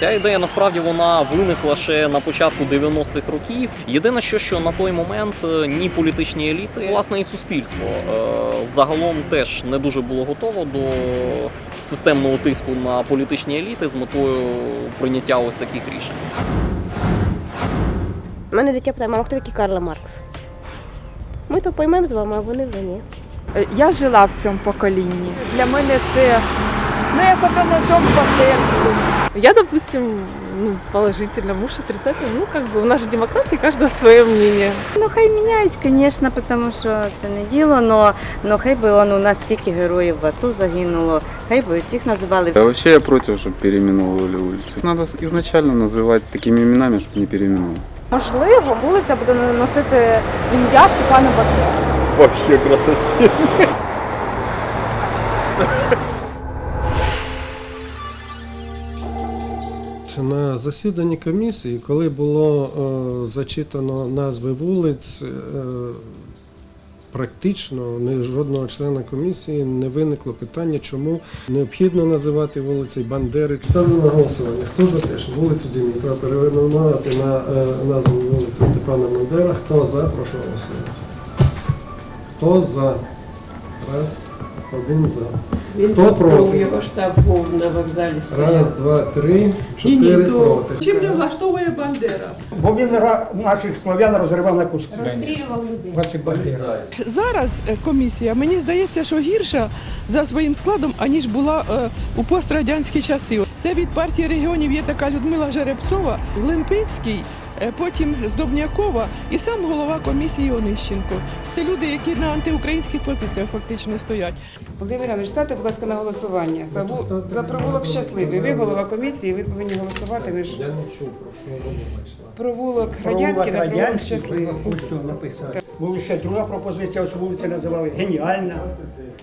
Ця ідея насправді вона виникла ще на початку 90-х років. Єдине, що, що на той момент е, ні політичні еліти, власне, і суспільство е, загалом теж не дуже було готово до системного тиску на політичні еліти з метою прийняття ось таких рішень. У мене дитя питає, мама, хто такий Карл Маркс? Ми то поймемо з вами, а вони вже ні. Е, Я жила в цьому поколінні. Для мене це ну, як ото ножом по серцю. Я, допустим, ну, положительно, муж отрицательно. Ну, как бы, у нас же демократия, каждого свое мнение. Ну хай міняють, звісно, тому що це не діло, но, но хай би он у нас скільки героїв в АТО загинуло, хай би їх називали. А вообще я против, чтобы переименовывали улицы. Надо изначально называть такими именами, чтобы не переименовывали. Можливо, вулиця буде носити ім'я Степана Бандери. Вообще красота. На засіданні комісії, коли було е, зачитано назви вулиць, е, практично ні жодного члена комісії не виникло питання, чому необхідно називати вулиці Бандери. Ставлю на голосування. Хто за те, що вулицю Дімітра перейменувати на е, назву вулиці Степана Бандера? Хто за? Прошу голосувати. Хто за? Раз, один за. Хто проти? Його штаб був на вокзалі Раз, два, три, чотири проти. Чим не влаштовує Бандера? Бо він ра- наших слов'ян розривав на куски. Розстрілював людей. Ваші бандери. Зараз е, комісія, мені здається, що гірша за своїм складом, аніж була е, у пострадянські часи. Це від партії регіонів є така Людмила Жеребцова, Глимпицький, е, потім Здобнякова і сам голова комісії Онищенко. Це люди, які на антиукраїнських позиціях фактично стоять. Володимир Іванович, ставте, будь ласка, на голосування. За, ву- за провулок щасливий. Ви голова комісії, ви повинні голосувати. Ви ж Я не чув, про що мова йшла. провулок радянський на провулок радянський, щасливий. Ось написано. Була ще друга пропозиція, ось вулиці називали геніальна,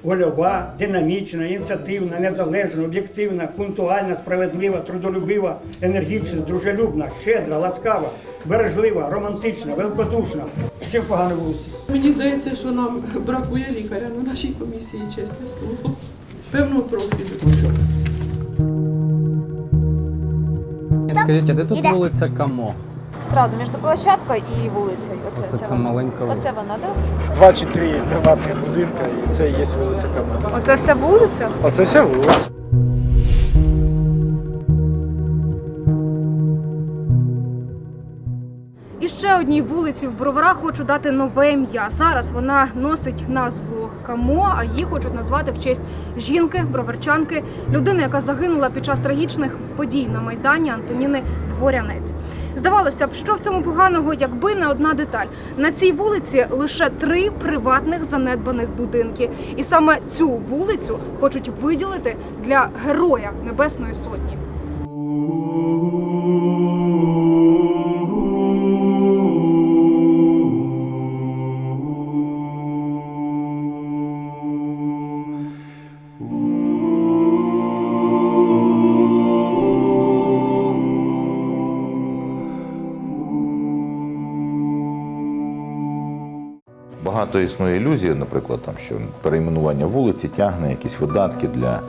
вольова, динамічна, ініціативна, незалежна, об'єктивна, пунктуальна, справедлива, трудолюбива, енергічна, дружелюбна, щедра, ласкава, бережлива, романтична, великодушна. Чим погано вулиці? Мені здається, що нам бракує лікаря на нашій комісії, чесне слово. Певного профілю. Скажіть, а де тут вулиця Камо? Зразу між площадкою і вулицею. Оце, Оце це маленька Оце вона, так? Два чи три приватних будинка, і це і є вулиця Кам'яна. Оце вся вулиця? Оце вся вулиця. І ще одній вулиці в Броварах хочу дати нове ім'я. Зараз вона носить назву Камо, а її хочуть назвати в честь жінки, броварчанки, людини, яка загинула під час трагічних подій на майдані Антоніни Дворянець. Здавалося б, що в цьому поганого, якби не одна деталь. На цій вулиці лише три приватних занедбаних будинки, і саме цю вулицю хочуть виділити для героя Небесної Сотні. Багато існує ілюзій, наприклад, там, що перейменування вулиці тягне якісь видатки для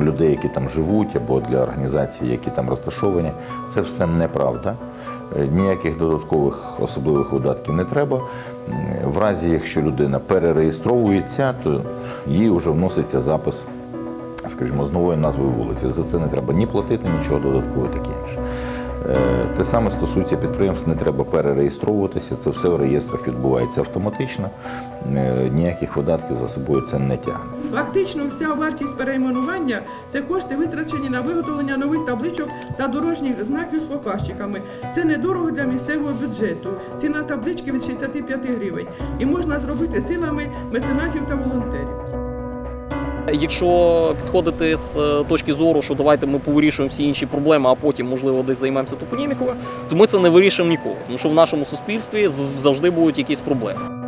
людей, які там живуть, або для організацій, які там розташовані. Це все неправда. Е, Ніяких додаткових особливих видатків не треба. В разі, якщо людина перереєстровується, то їй вже вноситься запис, скажімо, з новою назвою вулиці. За це не треба ні платити, нічого додаткового таке Те саме стосується підприємств, не треба перереєстровуватися, це все в реєстрах відбувається автоматично, Е, ніяких видатків за собою це не тягне. Фактично, вся вартість перейменування це кошти витрачені на виготовлення нових табличок та дорожніх знаків з показчиками. Це недорого для місцевого бюджету. Ціна таблички від 65 гривень. І можна зробити силами меценатів та волонтерів. Якщо підходити з е, точки зору, що давайте ми повирішуємо всі інші проблеми, а потім, можливо, десь займемося топонімікою, то ми це не вирішимо ніколи. Тому що в нашому суспільстві завжди будуть якісь проблеми.